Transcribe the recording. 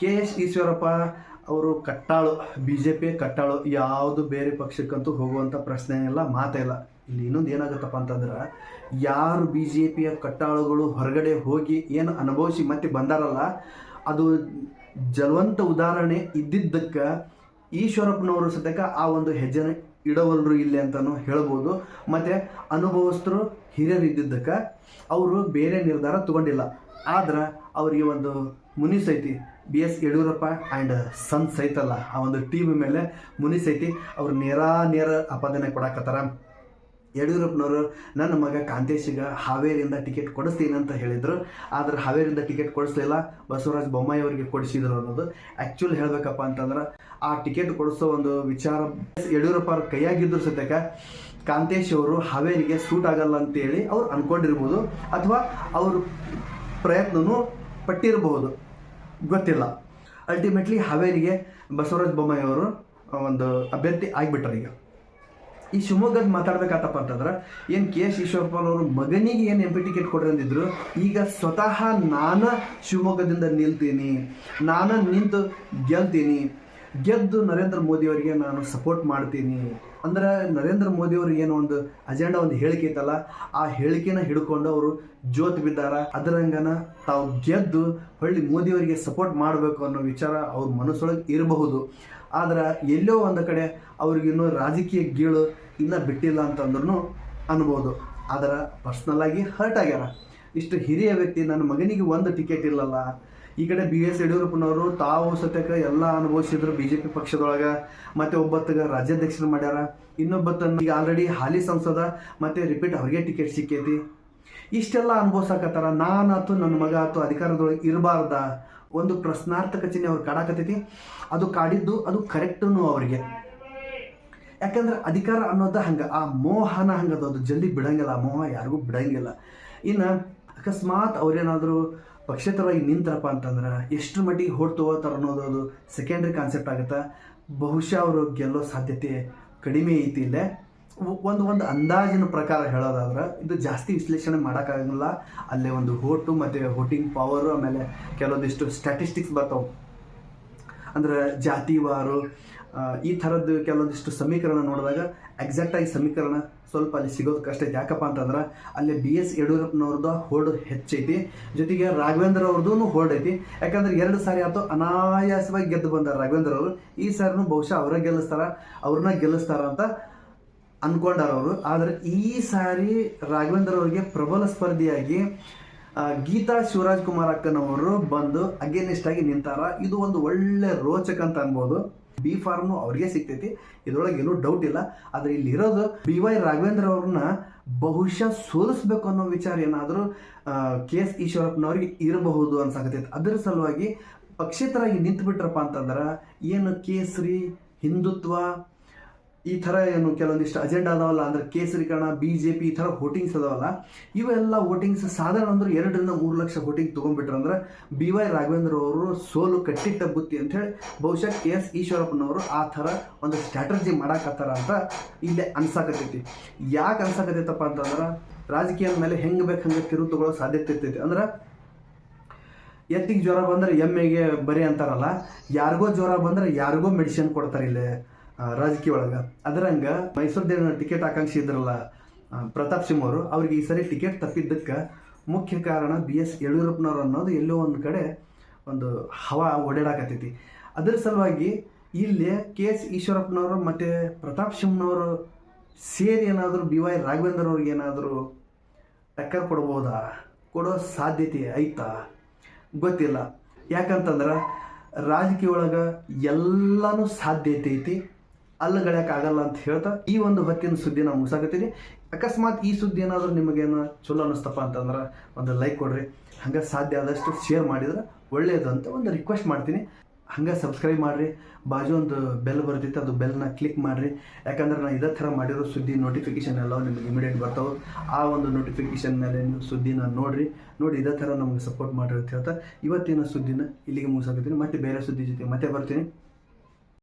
K S Eshwarappa ಅವರು ಕಟ್ಟಾಳು B J P ಕಟ್ಟಾಳು, ಯಾವುದು ಬೇರೆ ಪಕ್ಷಕ್ಕಂತೂ ಹೋಗುವಂಥ ಪ್ರಶ್ನೆ ಇಲ್ಲ, ಮಾತೇ ಇಲ್ಲ. ಇಲ್ಲಿ ಇನ್ನೊಂದು ಏನಾಗುತ್ತಪ್ಪ ಅಂತಂದ್ರೆ, ಯಾರು ಬಿ ಜೆ ಪಿಯ ಕಟ್ಟಾಳುಗಳು ಹೊರಗಡೆ ಹೋಗಿ ಏನು ಅನುಭವಿಸಿ ಮತ್ತೆ ಬಂದಾರಲ್ಲ, ಅದು ಜಲವಂತ ಉದಾಹರಣೆ ಇದ್ದಿದ್ದಕ್ಕೆ ಈಶ್ವರಪ್ಪನವರು ಸದ್ಯಕ್ಕೆ ಆ ಒಂದು ಹೆಜ್ಜೆನ ಇಡವಲ್ರು ಇಲ್ಲಿ ಅಂತಲೂ ಹೇಳ್ಬೋದು. ಮತ್ತು ಅನುಭವಸ್ಥರು ಹಿರಿಯರು ಅವರು ಬೇರೆ ನಿರ್ಧಾರ ತಗೊಂಡಿಲ್ಲ. ಆದ್ರೆ ಅವರಿಗೆ ಒಂದು ಮುನಿಸ್ ಐತಿ B S Yediyurappa and sons ಐತಲ್ಲ ಆ ಒಂದು ಟೀಮ್ ಮೇಲೆ ಮುನಿಸ್ ಐತಿ, ಅವ್ರು ನೇರ ನೇರ ಅಪಾದನೆ ಕೊಡಕತ್ತಾರ. ಯಡಿಯೂರಪ್ಪನವರು, ನನ್ನ ಮಗ ಕಾಂತೇಶಿಗೆ ಹಾವೇರಿಯಿಂದ ಟಿಕೆಟ್ ಕೊಡಿಸ್ತೀನಿ ಅಂತ ಹೇಳಿದರು. ಆದರೆ ಹಾವೇರಿಯಿಂದ ಟಿಕೆಟ್ ಕೊಡಿಸ್ಲಿಲ್ಲ. ಬಸವರಾಜ ಬೊಮ್ಮಾಯಿ ಅವರಿಗೆ ಕೊಡಿಸಿದ್ರು ಅನ್ನೋದು. ಆ್ಯಕ್ಚುಲಿ ಹೇಳಬೇಕಪ್ಪ ಅಂತಂದ್ರೆ, ಆ ಟಿಕೆಟ್ ಕೊಡಿಸೋ ಒಂದು ವಿಚಾರ ಯಡಿಯೂರಪ್ಪ ಅವ್ರ ಕೈಯಾಗಿದ್ದರು ಸದ್ಯಕ್ಕೆ. ಕಾಂತೇಶ್ ಅವರು ಹಾವೇರಿಗೆ ಸೂಟ್ ಆಗಲ್ಲ ಅಂತೇಳಿ ಅವ್ರು ಅಂದ್ಕೊಂಡಿರ್ಬೋದು ಅಥವಾ ಅವರು ಪ್ರಯತ್ನವೂ ಪಟ್ಟಿರಬಹುದು. ಗೊತ್ತಿಲ್ಲ. ಅಲ್ಟಿಮೇಟ್ಲಿ ಹಾವೇರಿಗೆ ಬಸವರಾಜ ಬೊಮ್ಮಾಯಿ ಅವರು ಒಂದು ಅಭ್ಯರ್ಥಿ ಆಗಿಬಿಟ್ರು ಈಗ. ಈ ಶಿವಮೊಗ್ಗದ ಮಾತಾಡ್ಬೇಕಾತಪ್ಪ ಅಂತಂದ್ರೆ, ಏನು ಕೆ ಎಸ್ ಈಶ್ವರಪ್ಪನವರು ಮಗನಿಗೆ ಏನು ಎಂ ಪಿ ಟಿಕೆಟ್ ಕೊಡ್ರಿ ಈಗ ಸ್ವತಃ ನಾನು ಶಿವಮೊಗ್ಗದಿಂದ ನಿಲ್ತೀನಿ, ನಾನು ನಿಂತು ಗೆಲ್ತೀನಿ, ಗೆದ್ದು ನರೇಂದ್ರ ಮೋದಿಯವರಿಗೆ ನಾನು ಸಪೋರ್ಟ್ ಮಾಡ್ತೀನಿ. ಅಂದ್ರೆ ನರೇಂದ್ರ ಮೋದಿಯವರು ಏನೋ ಒಂದು ಅಜೆಂಡಾ ಒಂದು ಹೇಳಿಕೆ ಐತಲ್ಲ, ಆ ಹೇಳಿಕೆನ ಹಿಡ್ಕೊಂಡು ಅವರು ಜೋತ್ ಬಿದ್ದಾರ. ಅದರಂಗನ ತಾವು ಗೆದ್ದು ಹೊಳ್ಳಿ ಮೋದಿಯವರಿಗೆ ಸಪೋರ್ಟ್ ಮಾಡಬೇಕು ಅನ್ನೋ ವಿಚಾರ ಅವ್ರ ಮನಸ್ಸೊಳಗೆ ಇರಬಹುದು. ಆದ್ರೆ ಎಲ್ಲೋ ಒಂದು ಕಡೆ ಅವ್ರಿಗಿನ್ನೂ ರಾಜಕೀಯ ಗೀಳು ಇನ್ನೂ ಬಿಟ್ಟಿಲ್ಲ ಅಂತಂದ್ರೂ ಅನ್ಬೋದು. ಆದ್ರೆ ಪರ್ಸ್ನಲ್ ಆಗಿ ಹರ್ಟ್ ಆಗ್ಯಾರ. ಇಷ್ಟು ಹಿರಿಯ ವ್ಯಕ್ತಿ ನನ್ನ ಮಗನಿಗೆ ಒಂದು ಟಿಕೆಟ್ ಇಲ್ಲಲ್ಲ ಈ ಕಡೆ ಬಿ ಎಸ್ ಯಡಿಯೂರಪ್ಪನವರು ತಾವು ಸತ್ಯಕ್ಕೆ ಎಲ್ಲ ಅನುಭವಿಸಿದ್ರು ಬಿ ಜೆ ಪಿ ಪಕ್ಷದೊಳಗೆ, ಮತ್ತೆ ಒಬ್ಬತ್ತಿಗೆ ರಾಜ್ಯಾಧ್ಯಕ್ಷರು ಮಾಡ್ಯಾರ. ಇನ್ನೊಬ್ಬತ್ತನ್ನು ಈಗ ಆಲ್ರೆಡಿ ಹಾಲಿ ಸಂಸದ, ಮತ್ತೆ ರಿಪೀಟ್ ಅವ್ರಿಗೆ ಟಿಕೆಟ್ ಸಿಕ್ಕೈತಿ. ಇಷ್ಟೆಲ್ಲ ಅನುಭವಿಸಕತ್ತಾರ. ನಾನಾತು ನನ್ನ ಮಗ ಆತು ಅಧಿಕಾರದೊಳಗೆ ಇರಬಾರ್ದ. ಒಂದು ಪ್ರಶ್ನಾರ್ಥಕ ಚಿಹ್ನೆ ಅವ್ರು ಕಾಡಾಕತೈತಿ ಅದು ಕಾಡಿದ್ದು, ಅದು ಕರೆಕ್ಟೂ ಅವರಿಗೆ. ಯಾಕಂದ್ರೆ ಅಧಿಕಾರ ಅನ್ನೋದು ಹಂಗೆ, ಆ ಮೋಹನ ಹಂಗದ ಅದು ಜಲ್ದಿ ಬಿಡಂಗಿಲ್ಲ. ಮೋಹ ಯಾರಿಗೂ ಬಿಡಂಗಿಲ್ಲ. ಇನ್ನು ಅಕಸ್ಮಾತ್ ಅವ್ರೇನಾದರೂ ಪಕ್ಷೇತರವಾಗಿ ನಿಂತರಪ್ಪ ಅಂತಂದ್ರೆ ಎಷ್ಟು ಮಟ್ಟಿಗೆ ಹೋಟ್ ತಗೋತಾರ ಅನ್ನೋದು ಅದು ಸೆಕೆಂಡ್ರಿ ಕಾನ್ಸೆಪ್ಟ್ ಆಗುತ್ತೆ. ಬಹುಶಃ ಅವರು ಗೆಲ್ಲೋ ಸಾಧ್ಯತೆ ಕಡಿಮೆ ಐತಿ ಇಲ್ಲೇ. ಒಂದು ಒಂದು ಅಂದಾಜಿನ ಪ್ರಕಾರ ಹೇಳೋದಾದ್ರೆ ಇದು ಜಾಸ್ತಿ ವಿಶ್ಲೇಷಣೆ ಮಾಡೋಕ್ಕಾಗಲ್ಲ ಅಲ್ಲೇ ಒಂದು ಹೋಟು ಮತ್ತು ಹೋಟಿಂಗ್ ಪವರು ಆಮೇಲೆ ಕೆಲವೊಂದಿಷ್ಟು ಸ್ಟ್ಯಾಟಿಸ್ಟಿಕ್ಸ್ ಬರ್ತಾವೆ. ಅಂದ್ರೆ ಜಾತಿವಾರು ಈ ಥರದ್ದು ಕೆಲವೊಂದಿಷ್ಟು ಸಮೀಕರಣ ನೋಡಿದಾಗ ಎಕ್ಸಾಕ್ಟಾಗಿ ಸಮೀಕರಣ ಸ್ವಲ್ಪ ಅಲ್ಲಿ ಸಿಗೋದು ಕಷ್ಟ ಯಾಕಪ್ಪ ಅಂತಂದ್ರೆ ಅಲ್ಲಿ ಬಿ ಎಸ್ ಯಡಿಯೂರಪ್ಪನವ್ರದ್ದು ಹೋಲ್ಡ್ ಹೆಚ್ಚೈತಿ. ಜೊತೆಗೆ ರಾಘವೇಂದ್ರ ಅವ್ರದ್ದು ಹೋಲ್ಡ್ ಐತಿ ಯಾಕಂದ್ರೆ ಎರಡು ಸಾರಿ ಆಯ್ತು ಅನಾಯಾಸವಾಗಿ ಗೆದ್ದು ಬಂದ ರಾಘವೇಂದ್ರ ಅವರು. ಈ ಸಾರಿನೂ ಬಹುಶಃ ಅವರ ಗೆಲ್ಲಿಸ್ತಾರ, ಅವ್ರನ್ನ ಗೆಲ್ಲಿಸ್ತಾರ ಅಂತ ಅನ್ಕೊಂಡಾರ ಅವರು. ಆದರೆ ಈ ಸಾರಿ ರಾಘವೇಂದ್ರ ಅವರಿಗೆ ಪ್ರಬಲ ಸ್ಪರ್ಧಿಯಾಗಿ ಗೀತಾ ಶಿವರಾಜ್ ಕುಮಾರ್ ಅಕ್ಕನವರು ಬಂದು ಅಗೇನಿಸ್ಟ್ ಆಗಿ ನಿಂತಾರ. ಇದು ಒಂದು ಒಳ್ಳೆ ರೋಚಕ ಅಂತ ಅನ್ಬೋದು. ಬಿ ಫಾರ್ಮ್ ಅವ್ರಿಗೆ ಸಿಗ್ತೈತಿ. ಇದ್ರೊಳಗೆ ಏನೂ ಡೌಟ್ ಇಲ್ಲ. ಆದ್ರೆ ಇಲ್ಲಿ ಇರೋದು ಬಿ ವೈ ರಾಘವೇಂದ್ರ ಅವ್ರನ್ನ ಬಹುಶಃ ಸೋಲಿಸ್ಬೇಕು ಅನ್ನೋ ವಿಚಾರ ಏನಾದರೂ ಕೆ ಎಸ್ ಈಶ್ವರಪ್ಪನವ್ರಿಗೆ ಇರಬಹುದು ಅನ್ಸಾಕತೈತಿ ಅದರ ಸಲುವಾಗಿ ಪಕ್ಷೇತರಾಗಿ ನಿಂತು ಬಿಟ್ರಪ್ಪ ಅಂತಂದ್ರೆ, ಏನು ಕೇಸರಿ, ಹಿಂದುತ್ವ ಈ ಥರ ಏನು ಕೆಲವೊಂದಿಷ್ಟು ಅಜೆಂಡಾ ಅದಾವಲ್ಲ, ಅಂದ್ರೆ ಕೇಸರೀಕರಣ ಬಿ ಜೆ ಪಿ ಈ ಥರ ವೋಟಿಂಗ್ಸ್ ಅದಾವಲ್ಲ, ಇವೆಲ್ಲ ವೋಟಿಂಗ್ಸ್ ಸಾಧಾರಣ ಅಂದ್ರೆ ಎರಡರಿಂದ ಮೂರು ಲಕ್ಷ ವೋಟಿಂಗ್ ತೊಗೊಂಡ್ಬಿಟ್ರು ಅಂದ್ರೆ ಬಿ ವೈ ರಾಘವೇಂದ್ರ ಅವರು ಸೋಲು ಕಟ್ಟಿಟ್ಟ ಬುತ್ತಿ ಅಂತ ಹೇಳಿ ಬಹುಶಃ ಕೆ ಎಸ್ ಈಶ್ವರಪ್ಪನವರು ಆ ಥರ ಒಂದು ಸ್ಟ್ರಾಟಜಿ ಮಾಡಾಕತ್ತಾರ ಅಂತ ಇಲ್ಲೇ ಅನ್ಸಾಕತ್ತೈತಿ. ಯಾಕೆ ಅನ್ಸಾಕತ್ತೈತಪ್ಪ ಅಂತಂದ್ರೆ ರಾಜಕೀಯದ ಮೇಲೆ ಹೆಂಗೆ ಬೇಕು ಹಂಗೆ ತಿರು ತಗೊಳ್ಳೋ ಸಾಧ್ಯತೆ ಇರ್ತೈತಿ. ಅಂದ್ರೆ ಎತ್ತಿಗೆ ಜ್ವರ ಬಂದ್ರೆ ಎಮ್ಮೆಗೆ ಬರೀ ಅಂತಾರಲ್ಲ, ಯಾರಿಗೋ ಜ್ವರ ಬಂದ್ರೆ ಯಾರಿಗೋ ಮೆಡಿಸಿನ್ ಕೊಡ್ತಾರೆ ಇಲ್ಲಿ. ರಾಜಕೀಯ ಒಳಗೆ. ಅದರಂಗ ದೇವ ಟಿಕೆಟ್ ಆಕಾಂಕ್ಷಿ ಇದ್ರಲ್ಲ ಪ್ರತಾಪ್ ಸಿಂಹ ಅವರು, ಅವ್ರಿಗೆ ಈ ಸರಿ ಟಿಕೆಟ್ ತಪ್ಪಿದ್ದಕ್ಕೆ ಮುಖ್ಯ ಕಾರಣ ಬಿ ಎಸ್ ಯಡಿಯೂರಪ್ಪನವ್ರು ಅನ್ನೋದು ಎಲ್ಲೋ ಒಂದು ಕಡೆ ಒಂದು ಹವಾ ಓಡಾಡಕತ್ತೈತಿ. ಅದರ ಸಲುವಾಗಿ ಇಲ್ಲಿ ಕೆ ಎಸ್ ಈಶ್ವರಪ್ಪನವರು ಮತ್ತು ಪ್ರತಾಪ್ ಸಿಂಹನವರು ಸೇರಿ ಏನಾದರೂ ಬಿ ವೈ ರಾಘವೇಂದ್ರ ಅವ್ರಿಗೆ ಏನಾದರೂ ಟಕ್ಕರ್ ಕೊಡ್ಬೋದಾ? ಕೊಡೋ ಸಾಧ್ಯತೆ ಐತಾ? ಗೊತ್ತಿಲ್ಲ. ಯಾಕಂತಂದ್ರೆ ರಾಜಕೀಯ ಒಳಗೆ ಎಲ್ಲನೂ ಸಾಧ್ಯತೆ ಐತಿ. ಆಗಲ್ಲ ಅಂತ ಹೇಳ್ತಾ ಈ ಒಂದು ಹೊತ್ತಿನ ಸುದ್ದಿ ನಾವು ಮುಗಿಸಾಕತ್ತೀನಿ ಅಕಸ್ಮಾತ್ ಈ ಸುದ್ದಿ ಏನಾದರೂ ನಿಮಗೇನು ಚಲೋ ಅನ್ನಿಸ್ತಪ್ಪ ಅಂತಂದ್ರೆ ಒಂದು ಲೈಕ್ ಕೊಡ್ರಿ. ಹಂಗೆ ಸಾಧ್ಯ ಆದಷ್ಟು ಶೇರ್ ಮಾಡಿದ್ರೆ ಒಳ್ಳೆಯದು ಅಂತ ಒಂದು ರಿಕ್ವೆಸ್ಟ್ ಮಾಡ್ತೀನಿ. ಹಂಗೆ ಸಬ್ಸ್ಕ್ರೈಬ್ ಮಾಡಿರಿ. ಬಾಜು ಒಂದು ಬೆಲ್ ಬರ್ತೈತೆ, ಅದು ಬೆಲ್ನ ಕ್ಲಿಕ್ ಮಾಡಿರಿ. ಯಾಕಂದ್ರೆ ನಾನು ಇದೇ ಥರ ಮಾಡಿರೋ ಸುದ್ದಿ ನೋಟಿಫಿಕೇಶನ್ ಎಲ್ಲ ನಿಮಗೆ ಇಮಿಡಿಯೇಟ್ ಬರ್ತಾವೆ. ಆ ಒಂದು ನೋಟಿಫಿಕೇಶನ್ ಮೇಲೆ ನೀವು ಸುದ್ದಿನ ನೋಡಿರಿ. ನೋಡಿ ಇದೇ ಥರ ನಮಗೆ ಸಪೋರ್ಟ್ ಮಾಡಿರಿ ಅಂತ ಹೇಳ್ತಾ. ಇವತ್ತಿನ ಸುದ್ದಿನ ಇಲ್ಲಿಗೆ ಮುಗಿಸಾಕತ್ತೀನಿ. ಮತ್ತೆ ಬೇರೆ ಸುದ್ದಿ ಜೊತೆ ಮತ್ತೆ ಬರ್ತೀನಿ.